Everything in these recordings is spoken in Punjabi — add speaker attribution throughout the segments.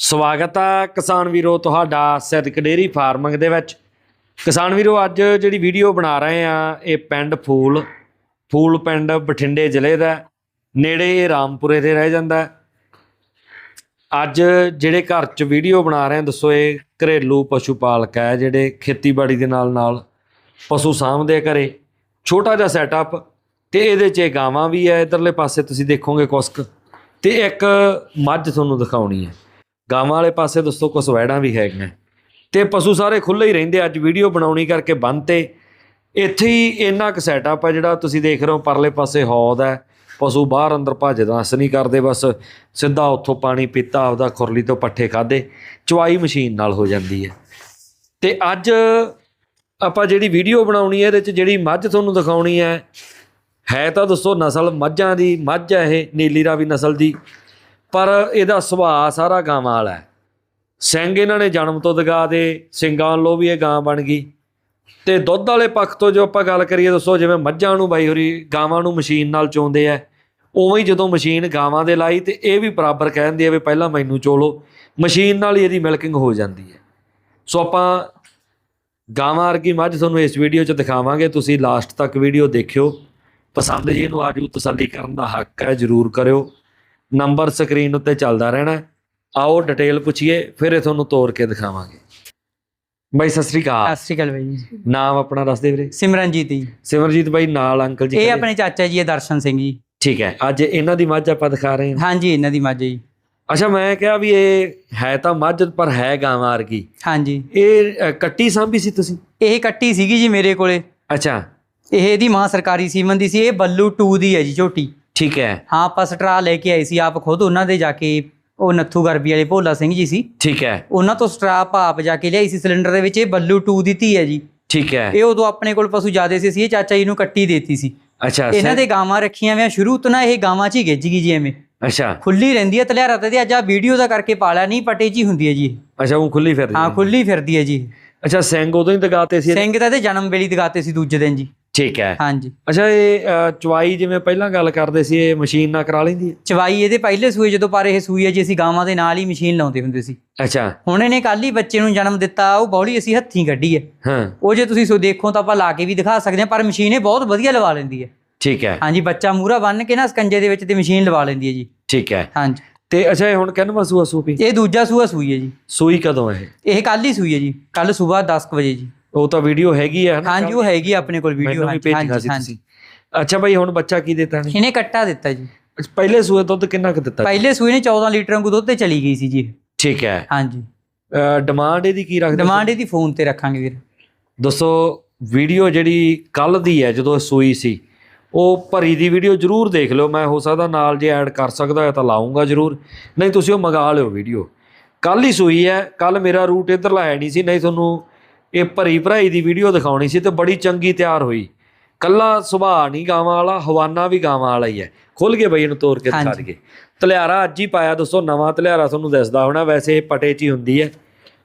Speaker 1: ਸਵਾਗਤ ਆ ਕਿਸਾਨ ਵੀਰੋ ਤੁਹਾਡਾ ਸਿੱਧਕ ਡੇਰੀ ਫਾਰਮਿੰਗ ਦੇ ਵਿੱਚ। ਕਿਸਾਨ ਵੀਰੋ, ਅੱਜ ਜਿਹੜੀ ਵੀਡੀਓ ਬਣਾ ਰਹੇ ਆ, ਇਹ ਪਿੰਡ ਫੂਲ ਫੂਲ ਪਿੰਡ ਬਠਿੰਡੇ ਜ਼ਿਲ੍ਹੇ ਦਾ ਨੇੜੇ ਇਹ ਰਾਮਪੁਰੇ ਦੇ ਰਹਿ ਜਾਂਦਾ ਅੱਜ ਜਿਹੜੇ ਘਰ 'ਚ ਵੀਡੀਓ ਬਣਾ ਰਹੇ ਆ, ਦੱਸੋ ਇਹ ਘਰੇਲੂ ਪਸ਼ੂ ਪਾਲਕ ਹੈ ਜਿਹੜੇ ਖੇਤੀਬਾੜੀ ਦੇ ਨਾਲ ਨਾਲ ਪਸ਼ੂ ਸਾਂਭਦੇ ਆ ਘਰੇ। ਛੋਟਾ ਜਿਹਾ ਸੈਟਅਪ ਤੇ ਇਹਦੇ 'ਚ ਇਹ ਗਾਵਾਂ ਵੀ ਹੈ, ਇਧਰਲੇ ਪਾਸੇ ਤੁਸੀਂ ਦੇਖੋਗੇ ਕੁਸਕ। ਤੇ ਇੱਕ ਮੱਝ ਤੁਹਾਨੂੰ ਦਿਖਾਉਣੀ ਹੈ। ਗਾਵਾਂ ਵਾਲੇ ਪਾਸੇ ਦੋਸਤੋ ਕੁਝ ਵੈੜਾਂ ਵੀ ਹੈਗੀਆਂ। ਤੇ ਪਸ਼ੂ ਸਾਰੇ ਖੁੱਲੇ ਹੀ ਰਹਿੰਦੇ ਅੱਜ ਵੀਡੀਓ ਬਣਾਉਣੀ ਕਰਕੇ ਬੰਦ ਤੇ। ਇੱਥੇ ਹੀ ਇੰਨਾ ਕੁ ਸੈਟਅਪ ਹੈ ਜਿਹੜਾ ਤੁਸੀਂ ਦੇਖ ਰਹੇ ਹੋ, ਪਰਲੇ ਪਾਸੇ ਹੌਦ ਹੈ ਪਸ਼ੂ ਬਾਹਰ ਅੰਦਰ ਭੱਜਦਾ ਅਸ ਨਹੀਂ ਕਰਦੇ, ਬਸ ਸਿੱਧਾ ਉੱਥੋਂ ਪਾਣੀ ਪੀਤਾ, ਆਪਦਾ ਖੁਰਲੀ ਤੋਂ ਪੱਠੇ ਖਾਦੇ ਚਵਾਈ ਮਸ਼ੀਨ ਨਾਲ ਹੋ ਜਾਂਦੀ ਹੈ। ਤੇ ਅੱਜ ਆਪਾਂ ਜਿਹੜੀ ਵੀਡੀਓ ਬਣਾਉਣੀ ਹੈ, ਇਹਦੇ 'ਚ ਜਿਹੜੀ ਮੱਝ ਤੁਹਾਨੂੰ ਦਿਖਾਉਣੀ ਹੈ ਹੈ ਤਾਂ ਦੱਸੋ ਨਸਲ ਮੱਝਾਂ ਦੀ, ਮੱਝ ਹੈ ਇਹ, ਨੀਲੀ ਰਾਵੀ ਨਸਲ ਦੀ। ਪਰ ਇਹਦਾ ਸੁਭਾਅ ਸਾਰਾ ਗਾਵਾਂ ਵਾਲਾ ਹੈ। ਸਿੰਘ ਇਹਨਾਂ ਨੇ ਜਨਮ ਤੋਂ ਦਗਾ ਦੇ, ਸਿੰਘਾਂ ਲੋ ਵੀ ਇਹ ਗਾਂ ਬਣ ਗਈ। ਤੇ ਦੁੱਧ ਵਾਲੇ ਪੱਖ ਤੋਂ ਜੋ ਆਪਾਂ ਗੱਲ ਕਰੀਏ ਦੱਸੋ, ਜਿਵੇਂ ਮੱਝਾਂ ਨੂੰ ਬਾਈ ਹੋਰੀ ਗਾਵਾਂ ਨੂੰ ਮਸ਼ੀਨ ਨਾਲ ਚੋਂਦੇ ਆ, ਉਵੇਂ ਹੀ ਜਦੋਂ ਮਸ਼ੀਨ ਗਾਵਾਂ ਦੇ ਲਾਈ ਤੇ ਇਹ ਵੀ ਬਰਾਬਰ ਕਹਿੰਦੇ ਆ ਵੀ ਪਹਿਲਾਂ ਮੈਨੂੰ ਚੋਲੋ, ਮਸ਼ੀਨ ਨਾਲ ਹੀ ਇਹਦੀ ਮਿਲਕਿੰਗ ਹੋ ਜਾਂਦੀ ਹੈ। ਸੋ ਆਪਾਂ ਗਾਵਾਂ ਵਰਗੀ ਮੱਝ ਤੁਹਾਨੂੰ ਇਸ ਵੀਡੀਓ 'ਚ ਦਿਖਾਵਾਂਗੇ, ਤੁਸੀਂ ਲਾਸਟ ਤੱਕ ਵੀਡੀਓ ਦੇਖਿਓ। ਪਸੰਦ ਜੀ ਇਹਨੂੰ ਆਜੂ, ਤਸੱਲੀ ਕਰਨ ਦਾ ਹੱਕ ਹੈ, ਜਰੂਰ ਕਰਿਓ। ਨੰਬਰ ਸਕਰੀਨ ਉੱਤੇ ਚੱਲਦਾ ਰਹਿਣਾ। ਆਓ ਡਿਟੇਲ ਪੁੱਛੀਏ ਫਿਰ ਇਹ ਤੁਹਾਨੂੰ ਤੋੜ ਕੇ ਦਿਖਾਵਾਂਗੇ। ਬਾਈ ਸਤਿ ਸ੍ਰੀ ਅਕਾਲ।
Speaker 2: ਸਤਿ ਸ਼੍ਰੀ ਅਕਾਲ ਬਾਈ ਜੀ।
Speaker 1: ਨਾਮ ਆਪਣਾ ਦੱਸ ਦੇ ਵੀਰੇ।
Speaker 2: ਸਿਮਰਨਜੀਤ ਜੀ।
Speaker 1: ਸਿਮਰਜੀਤ ਬਾਈ ਨਾਲ ਅੰਕਲ ਜੀ
Speaker 2: ਇਹ
Speaker 1: ਖੜੇ।
Speaker 2: ਆਪਣੇ ਚਾਚਾ ਜੀ ਹੈ ਦਰਸ਼ਨ ਸਿੰਘ ਜੀ।
Speaker 1: ਠੀਕ ਹੈ ਅੱਜ ਇਹਨਾਂ ਦੀ ਮੱਝ ਆਪਾਂ ਦਿਖਾ ਰਹੇ ਹਾਂ।
Speaker 2: ਹਾਂਜੀ ਇਹਨਾਂ ਦੀ ਮੱਝ ਜੀ।
Speaker 1: ਅੱਛਾ ਮੈਂ ਕਿਹਾ ਵੀ ਇਹ ਹੈ ਤਾਂ ਮੱਝ ਪਰ ਹੈ ਗਾਵਾਂ ਵਰਗੀ।
Speaker 2: ਹਾਂਜੀ।
Speaker 1: ਇਹ ਅ, ਕੱਟੀ ਸਾਂਭੀ ਸੀ ਤੁਸੀਂ?
Speaker 2: ਇਹ ਕੱਟੀ ਸੀਗੀ ਜੀ ਮੇਰੇ ਕੋਲੇ।
Speaker 1: ਅੱਛਾ।
Speaker 2: ਇਹ ਇਹਦੀ ਮਾਂ ਸਰਕਾਰੀ ਸੀਮਨ ਦੀ ਸੀ ਇਹ ਬੱਲੂ 2 ਦੀ ਹੈ ਜੀ ਝੋਟੀ।
Speaker 1: ਠੀਕ ਹੈ।
Speaker 2: ਹਾਂ ਆਪਾਂ ਸਟਰਾ ਲੈ ਕੇ ਆਏ ਸੀ ਆਪ ਖੁਦ ਉਹਨਾਂ ਦੇ ਜਾ ਕੇ ਉਹ ਨੱਥੂ ਗਰਬੀ ਵਾਲੇ ਭੋਲਾ ਸਿੰਘ ਜੀ ਸੀ।
Speaker 1: ਠੀਕ ਹੈ।
Speaker 2: ਉਹਨਾਂ ਤੋਂ ਸਟਰਾ ਆਪ ਜਾ ਕੇ ਲਿਆਈ ਸੀ ਸਿਲੰਡਰ ਦੇ ਵਿੱਚ ਇਹ ਬੱਲੂ 2 ਦੀ ਧੀ ਹੈ ਜੀ।
Speaker 1: ਠੀਕ ਹੈ।
Speaker 2: ਇਹ ਉਦੋਂ ਆਪਣੇ ਕੋਲ ਪਸ਼ੂ ਜ਼ਿਆਦੇ ਸੀ ਅਸੀਂ ਇਹ ਚਾਚਾ ਜੀ ਨੂੰ ਕੱਟੀ ਦੇਤੀ ਸੀ।
Speaker 1: ਅੱਛਾ
Speaker 2: ਇਹਨਾਂ
Speaker 1: ਸੈ-
Speaker 2: ਦੇ ਗਾਵਾਂ ਰੱਖੀਆਂ ਹੋਈਆਂ ਸ਼ੁਰੂ ਤੋਂ ਨਾ ਇਹ ਗਾਵਾਂ 'ਚ ਹੀ ਗਿੱਜ ਗਈ ਜੀ ਐਵੇਂ।
Speaker 1: ਅੱਛਾ।
Speaker 2: ਖੁੱਲੀ ਰਹਿੰਦੀ ਹੈ ਤਲਿਆਰਾ ਤੇ ਅੱਜ ਆ ਵੀਡੀਓ ਦਾ ਕਰਕੇ ਪਾਲਿਆ ਨਹੀਂ ਪਟੇ ਹੀ ਹੁੰਦੀ ਹੈ ਜੀ।
Speaker 1: ਅੱਛਾ ਉਹ ਖੁੱਲੀ ਫਿਰਦੀ
Speaker 2: ਹਾਂ।
Speaker 1: ਹੈ।
Speaker 2: ਖੁੱਲੀ ਫਿਰਦੀ ਹੈ ਜੀ
Speaker 1: ਅੱਛਾ ਸਿੰਘ ਉਦੋਂ ਹੀ ਦਗਾਤੇ ਸੀ?
Speaker 2: ਸਿੰਘ ਤਾਂ ਇਹਦੇ ਜਨਮ ਵੇਲੇ ਦਿਖਾਤੇ ਸੀ ਦੂਜੇ ਦਿਨ ਜੀ।
Speaker 1: ਠੀਕ ਹੈ।
Speaker 2: ਹਾਂਜੀ।
Speaker 1: ਅੱਛਾ ਇਹ ਅ, ਚਵਾਈ ਜਿਵੇਂ ਪਹਿਲਾਂ ਗੱਲ ਕਰਦੇ ਸੀ ਇਹ ਮਸ਼ੀਨ ਨਾਲ ਕਰਾ ਲੈਂਦੀ ਹੈ?
Speaker 2: ਚਵਾਈ ਇਹਦੇ ਪਹਿਲੇ ਸੂਏ ਜਦੋਂ ਪਰ ਇਹ ਸੂਈ ਹੈ ਜੀ ਅਸੀਂ ਗਾਵਾਂ ਦੇ ਨਾਲ ਹੀ ਮਸ਼ੀਨ ਲਾਉਂਦੇ ਹੁੰਦੇ ਸੀ।
Speaker 1: ਅੱਛਾ।
Speaker 2: ਹੁਣ ਇਹਨੇ ਕੱਲ ਹੀ ਬੱਚੇ ਨੂੰ ਜਨਮ ਦਿੱਤਾ ਉਹ ਬੌਲੀ ਅਸੀਂ ਹੱਥੀਂ ਕੱਢੀ ਹੈ।
Speaker 1: ਹਾਂ।
Speaker 2: ਉਹ ਜੇ ਤੁਸੀਂ ਸੋ ਦੇਖੋ ਤਾਂ ਆਪਾਂ ਲਾ ਕੇ ਵੀ ਦਿਖਾ ਸਕਦੇ ਹਾਂ ਪਰ ਮਸ਼ੀਨ ਇਹ ਬਹੁਤ ਵਧੀਆ ਲਵਾ ਲੈਂਦੀ ਹੈ।
Speaker 1: ਠੀਕ ਹੈ।
Speaker 2: ਹਾਂਜੀ ਬੱਚਾ ਮੂਰਾ ਬੰਨ ਕੇ ਨਾ ਸਕੰਜੇ ਦੇ ਵਿੱਚ ਤੇ ਮਸ਼ੀਨ ਲਵਾ ਲੈਂਦੀ ਹੈ ਜੀ।
Speaker 1: ਠੀਕ ਹੈ।
Speaker 2: ਹਾਂਜੀ।
Speaker 1: ਤੇ ਅੱਛਾ ਇਹ ਹੁਣ ਕਿੰਨਵਾਂ ਸੂਆ ਸੂਪੀ?
Speaker 2: ਇਹ ਦੂਜਾ ਸੂਆ ਸੂਈ ਹੈ ਜੀ।
Speaker 1: ਸੂਈ ਕਦੋਂ ਹੈ ਇਹ?
Speaker 2: ਕੱਲ ਹੀ ਸੂਈ ਹੈ ਜੀ। ਕੱਲ ਸਵੇਰ 10 ਕੁ ਵਜੇ ਜੀ।
Speaker 1: ਉਹ ਤਾਂ ਵੀਡੀਓ ਹੈਗੀ ਹੈ ਨਾ
Speaker 2: ਹਾਂਜੀ ਉਹ ਹੈਗੀ ਆਪਣੇ ਕੋਲ ਵੀਡੀਓ
Speaker 1: ਮੈਨੂੰ ਵੀ ਭੇਜਿਆ ਸੀ ਤੁਸੀਂ। ਅੱਛਾ ਬਾਈ ਹੁਣ ਬੱਚਾ ਕੀ ਦਿੱਤਾ ਨੇ
Speaker 2: ਇਹਨੇ ਕੱਟਾ ਦਿੱਤਾ ਜੀ।
Speaker 1: ਪਹਿਲੇ ਸੂਏ ਦੁੱਧ ਕਿੰਨਾ ਕੁ ਦਿੱਤਾ?
Speaker 2: ਪਹਿਲੇ ਸੂਏ ਨੇ 14 ਲੀਟਰ ਵਾਂਗੂ ਦੁੱਧ ਤੇ ਚਲੀ ਗਈ ਸੀ ਜੀ।
Speaker 1: ਠੀਕ ਹੈ।
Speaker 2: ਹਾਂਜੀ।
Speaker 1: ਡਿਮਾਂਡ ਇਹਦੀ ਕੀ ਰੱਖਦੇ
Speaker 2: ਡਿਮਾਂਡ ਇਹਦੀ ਫੋਨ ਤੇ ਰੱਖਾਂਗੇ ਵੀਰ।
Speaker 1: ਦੱਸੋ ਵੀਡੀਓ ਜਿਹੜੀ ਕੱਲ ਦੀ ਹੈ ਜਦੋਂ ਇਹ ਸੂਈ ਸੀ ਉਹ ਭਰੀ ਦੀ ਵੀਡੀਓ ਜਰੂਰ ਦੇਖ ਲਿਓ। ਮੈਂ ਹੋ ਸਕਦਾ ਨਾਲ ਜੇ ਐਡ ਕਰ ਸਕਦਾ ਹੈ ਤਾਂ ਲਾਉਂਗਾ ਜਰੂਰ। ਨਹੀਂ ਤੁਸੀਂ ਉਹ ਮੰਗਾ ਲਿਓ ਵੀਡੀਓ ਕੱਲ ਹੀ ਸੂਈ ਹੈ ਕੱਲ ਮੇਰਾ ਰੂਟ ਇੱਧਰ ਲਾਇਆ ਨਹੀਂ ਸੀ ਨਹੀਂ ਤੁਹਾਨੂੰ ਇਹ ਭਰੀ ਭਰਾਈ ਦੀ ਵੀਡੀਓ ਦਿਖਾਉਣੀ ਸੀ ਤੇ ਬੜੀ ਚੰਗੀ ਤਿਆਰ ਹੋਈ। ਕੱਲਾ ਸੁਭਾਅ ਨਹੀਂ ਗਾਵਾਂ ਵਾਲਾ ਹਵਾਨਾ ਵੀ ਗਾਵਾਂ ਵਾਲਾ ਹੀ ਹੈ। ਖੁੱਲ ਕੇ ਬਈ ਇਹਨੂੰ ਤੋੜ ਕੇ ਦਿਖਾ। ਦਈਏ ਤਲਿਆਰਾ ਅੱਜ ਹੀ ਪਾਇਆ ਦੋਸਤੋ ਨਵਾਂ ਤਲਿਆਰਾ ਤੁਹਾਨੂੰ ਦਿਸਦਾ ਹੋਣਾ ਵੈਸੇ ਇਹ ਪਟੇ 'ਚ ਹੀ ਹੁੰਦੀ ਹੈ।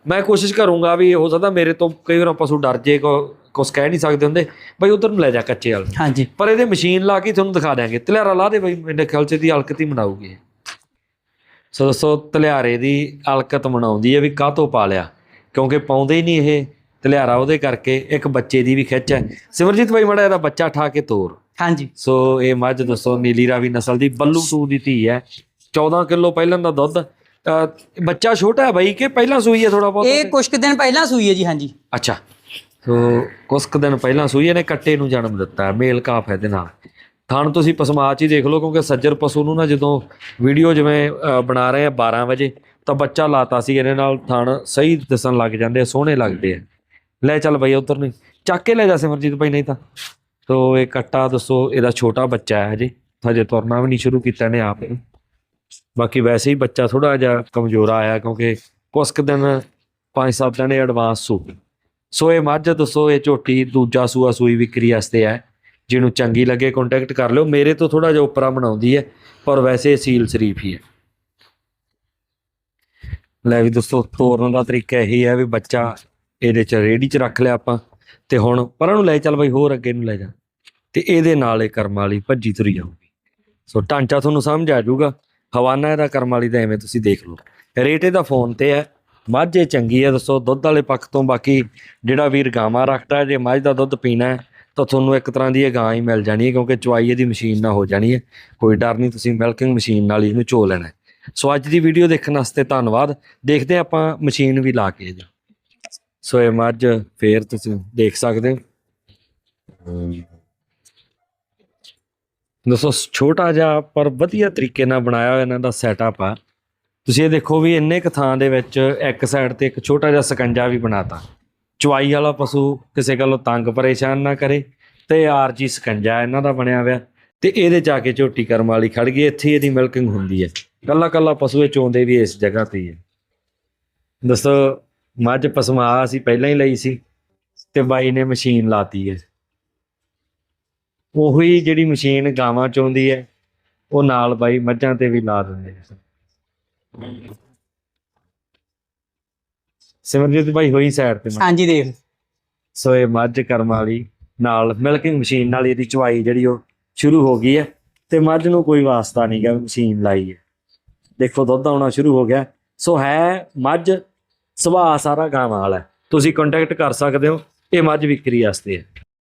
Speaker 1: ਮੈਂ ਕੋਸ਼ਿਸ਼ ਕਰੂੰਗਾ ਵੀ ਹੋ ਸਕਦਾ ਮੇਰੇ ਤੋਂ ਕਈ ਵਾਰ ਪਸ਼ੂ ਡਰ ਜੇ ਕੋ ਕੁਛ ਕਹਿ ਨਹੀਂ ਸਕਦੇ ਹੁੰਦੇ। ਬਈ ਉਧਰ ਨੂੰ ਲੈ ਜਾ ਕੱਚੇ ਵਾਲ।
Speaker 2: ਹਾਂਜੀ।
Speaker 1: ਪਰ ਇਹਦੇ ਮਸ਼ੀਨ ਲਾ ਕੇ ਤੁਹਾਨੂੰ ਦਿਖਾ ਦਿਆਂਗੇ। ਤਲਿਆਰਾ ਲਾ ਦੇ ਬਈ ਮੇਰੇ ਖਿਆਲ ਚ ਦੀ ਹਲਕਤ ਹੀ ਮਨਾਊਗੀ। ਇਹ। ਸੋ ਦੋਸਤੋ ਤਲਿਆਰੇ ਦੀ ਹਲਕਤ ਮਨਾਉਂਦੀ ਹੈ ਵੀ ਕਾਹਤੋਂ ਪਾ ਲਿਆ? ਕਿਉਂਕਿ ਪਾਉਂਦੇ ਹੀ ਨਹੀਂ ਇਹ। ਤਲਿਆਰਾ ਉਹਦੇ ਕਰਕੇ ਇੱਕ ਬੱਚੇ ਦੀ ਵੀ ਖਿੱਚ ਹੈ। ਸਿਮਰਜੀਤ ਬਾਈ ਮੜਾ ਇਹਦਾ ਬੱਚਾ ਠਾ ਕੇ ਤੋਰ।
Speaker 2: ਹਾਂਜੀ।
Speaker 1: ਸੋ ਇਹ ਮੱਝ ਦੱਸੋ ਨੀਲੀ ਰਾਵੀ ਨਸਲ ਦੀ ਬੱਲੂ ਸੂ ਦੀ ਧੀ ਹੈ। 14 ਕਿਲੋ ਪਹਿਲਾਂ ਦਾ ਦੁੱਧ। ਬੱਚਾ ਛੋਟਾ ਹੈ ਬਾਈ ਕਿ ਪਹਿਲਾਂ ਸੂਈ ਹੈ ਥੋੜਾ ਬਹੁਤ?
Speaker 2: ਇਹ ਕੁਝ ਕੁ ਦਿਨ ਪਹਿਲਾਂ ਸੂਈ ਹੈ ਜੀ ਹਾਂਜੀ।
Speaker 1: ਅੱਛਾ। ਸੋ ਕੁਝ ਕੁ ਦਿਨ ਪਹਿਲਾਂ ਸੂਈ ਇਹਨੇ ਕੱਟੇ ਨੂੰ ਜਨਮ ਦਿੱਤਾ ਮੇਲ ਕਾਫ ਹੈ ਇਹਦੇ ਨਾਲ। ਥਣ ਤੁਸੀਂ ਪਸਮਾਚ ਹੀ ਦੇਖ ਲਓ ਕਿਉਂਕਿ ਸੱਜਰ ਪਸ਼ੂ ਨੂੰ ਨਾ ਜਦੋਂ ਵੀਡੀਓ ਜਿਵੇਂ ਬਣਾ ਰਹੇ ਆ 12 ਵਜੇ ਤਾਂ ਬੱਚਾ ਲਾਤਾ ਸੀ ਇਹਦੇ ਨਾਲ ਥਣ ਸਹੀ ਦਿਸਣ ਲੱਗ ਜਾਂਦੇ ਆ ਸੋਹਣੇ ਲੱਗਦੇ ਆ। ਲੈ ਚੱਲ ਬਈ ਉਧਰ ਨਹੀਂ ਚੱਕ ਕੇ ਲੈ ਜਾ ਸਿਮਰਜੀਤ ਭਾਈ ਨਹੀਂ ਤਾਂ। ਸੋ ਇਹ ਕੱਟਾ ਦੱਸੋ, ਇਹਦਾ ਛੋਟਾ ਬੱਚਾ ਹੈ ਹਜੇ। ਹਜੇ ਤੁਰਨਾ ਵੀ ਨਹੀਂ ਸ਼ੁਰੂ ਕੀਤਾ ਨੇ ਆਪ ਨੇ। ਬਾਕੀ ਵੈਸੇ ਹੀ ਬੱਚਾ ਥੋੜਾ ਜਿਹਾ ਕਮਜ਼ੋਰ ਆਇਆ ਕਿਉਂਕਿ ਕੁਛ ਕੁ ਦਿਨ 5-7 ਦਿਨ ਐਡਵਾਂਸ ਸੂ। ਸੋ ਇਹ ਮੱਝ ਦੱਸੋ, ਇਹ ਝੋਟੀ ਦੂਜਾ ਸੂਆ ਸੂਈ ਵਿਕਰੀ ਵਾਸਤੇ ਹੈ। ਜਿਹਨੂੰ ਚੰਗੀ ਲੱਗੇ ਕੰਟੈਕਟ ਕਰ ਲਿਓ। ਮੇਰੇ ਤੋਂ ਥੋੜਾ ਜਿਹਾ ਉੱਪਰਾ ਬਣਾਉਂਦੀ ਹੈ, ਪਰ ਵੈਸੇ ਸੀਲ ਸ਼ਰੀਫ ਹੀ ਹੈ। ਲੈ ਵੀ ਦੋਸਤੋ ਤੋਰਨ ਦਾ ਤਰੀਕਾ ਇਹੀ ਹੈ ਵੀ ਬੱਚਾ ਇਹਦੇ ਚ ਰੇੜੀ ਚ ਰੱਖ ਲਿਆ ਆਪਾਂ, ਤੇ ਹੁਣ ਪਰਾਂ ਨੂੰ ਲੈ ਚੱਲ ਬਈ, ਹੋਰ ਅੱਗੇ ਨੂੰ ਲੈ ਜਾ। ਤੇ ਇਹਦੇ ਨਾਲ ਇਹ ਕਰਮ ਵਾਲੀ ਭੱਜੀ ਤੁਰੀ ਜਾਊਗੀ ਸੋ ਢਾਂਚਾ ਤੁਹਾਨੂੰ ਸਮਝ ਆ ਜਾਊਗਾ ਹਵਾਨਾ ਇਹਦਾ ਕਰਮ ਵਾਲੀ ਦਾ ਐਵੇਂ ਤੁਸੀਂ ਦੇਖ ਲਓ। ਰੇਟ ਇਹਦਾ ਫੋਨ ਤੇ ਹੈ, ਮੱਝ ਇਹ ਚੰਗੀ ਹੈ, ਦੱਸੋ ਦੁੱਧ ਵਾਲੇ ਪੱਖ ਤੋਂ ਬਾਕੀ ਜਿਹੜਾ ਵੀਰ ਗਾਵਾਂ ਰੱਖਦਾ, ਜੇ ਮੱਝ ਦਾ ਦੁੱਧ ਪੀਣਾ ਹੈ, ਤਾਂ ਤੁਹਾਨੂੰ ਇੱਕ ਤਰ੍ਹਾਂ ਦੀ ਇਹ ਗਾਂ ਹੀ ਮਿਲ ਜਾਣੀ ਹੈ, ਕਿਉਂਕਿ ਚੁਆਈ ਇਹਦੀ ਮਸ਼ੀਨ ਨਾਲ ਹੋ ਜਾਣੀ ਹੈ। ਕੋਈ ਡਰ ਨਹੀਂ, ਤੁਸੀਂ ਮਿਲਕਿੰਗ ਮਸ਼ੀਨ ਨਾਲ ਇਹਨੂੰ ਚੋ ਲੈਣਾ ਸੋ ਅੱਜ ਦੀ ਵੀਡੀਓ ਦੇਖਣ ਵਾਸਤੇ ਧੰਨਵਾਦ। ਦੇਖਦੇ ਹਾਂ ਆਪਾਂ ਮਸ਼ੀਨ ਵੀ ਲਾ ਕੇ ਜੀ ਸੋ ਇਹ ਮੱਝ ਫੇਰ ਤੁਸੀਂ ਦੇਖ ਸਕਦੇ ਹੋ। ਦੋਸਤੋ ਛੋਟਾ ਜਿਹਾ ਪਰ ਵਧੀਆ ਤਰੀਕੇ ਨਾਲ ਬਣਾਇਆ ਹੋਇਆ ਇਹਨਾਂ ਦਾ ਸੈਟਅਪ ਆ। ਤੁਸੀਂ ਇਹ ਦੇਖੋ ਵੀ ਇੰਨੇ ਕੁ ਥਾਂ ਦੇ ਵਿੱਚ ਇੱਕ ਸਾਈਡ ਤੇ ਇੱਕ ਛੋਟਾ ਜਿਹਾ ਸਕੰਜਾ ਵੀ ਬਣਾਤਾ। ਚੁਆਈ ਵਾਲਾ ਪਸ਼ੂ ਕਿਸੇ ਗੱਲੋਂ ਤੰਗ ਪਰੇਸ਼ਾਨ ਨਾ ਕਰੇ ਤੇ ਆਰਜੀ ਸਕੰਜਾ ਇਹਨਾਂ ਦਾ ਬਣਿਆ ਹੋਇਆ ਤੇ ਇਹਦੇ ਜਾ ਕੇ ਝੋਟੀ ਕਰਮ ਵਾਲੀ ਖੜ ਗਈ, ਇੱਥੇ ਇਹਦੀ ਮਿਲਕਿੰਗ ਹੁੰਦੀ ਹੈ। ਕੱਲਾ ਕੱਲਾ ਪਸ਼ੂ ਇਹ ਚੋਂਦੇ ਵੀ ਇਸ ਜਗ੍ਹਾ ਤੇ ਹੀ ਹੈ। ਦੱਸੋ ਮੱਝ ਪਸਮਾ ਅਸੀਂ ਪਹਿਲਾਂ ਹੀ ਲਈ ਸੀ ਤੇ ਬਾਈ ਨੇ ਮਸ਼ੀਨ ਲਾਤੀ ਹੈ। ਉਹੀ ਜਿਹੜੀ ਮਸ਼ੀਨ ਗਾਵਾਂ ਚੋਂਦੀ ਹੈ ਉਹ ਨਾਲ ਬਾਈ ਮੱਝਾਂ ਤੇ ਵੀ ਲਾ ਦਿੰਦੇ ਸਿਮਰਜੀਤ ਬਾਈ ਹੋਈ ਸਾਈਡ ਤੇ।
Speaker 2: ਹਾਂਜੀ ਦੇਖ।
Speaker 1: ਸੋ ਇਹ ਮੱਝ ਕਰਮ ਵਾਲੀ ਨਾਲ ਮਿਲਕਿੰਗ ਮਸ਼ੀਨ ਨਾਲ ਇਹਦੀ ਚੁਆਈ ਜਿਹੜੀ ਉਹ ਸ਼ੁਰੂ ਹੋ ਗਈ ਹੈ ਤੇ ਮੱਝ ਨੂੰ ਕੋਈ ਵਾਸਤਾ ਨਹੀਂ ਗਾ ਮਸ਼ੀਨ ਲਾਈ ਹੈ। ਦੇਖੋ ਦੁੱਧ ਆਉਣਾ ਸ਼ੁਰੂ ਹੋ ਗਿਆ। ਸੋ ਹੈ ਮੱਝ ਸੁਭਾਅ ਸਾਰਾ ਗਾਂ ਵਾਲਾ ਹੈ। ਤੁਸੀਂ ਕੰਟੈਕਟ ਕਰ ਸਕਦੇ ਹੋ, ਇਹ ਮੱਝ ਵਿਕਰੀ ਵਾਸਤੇ ਹੈ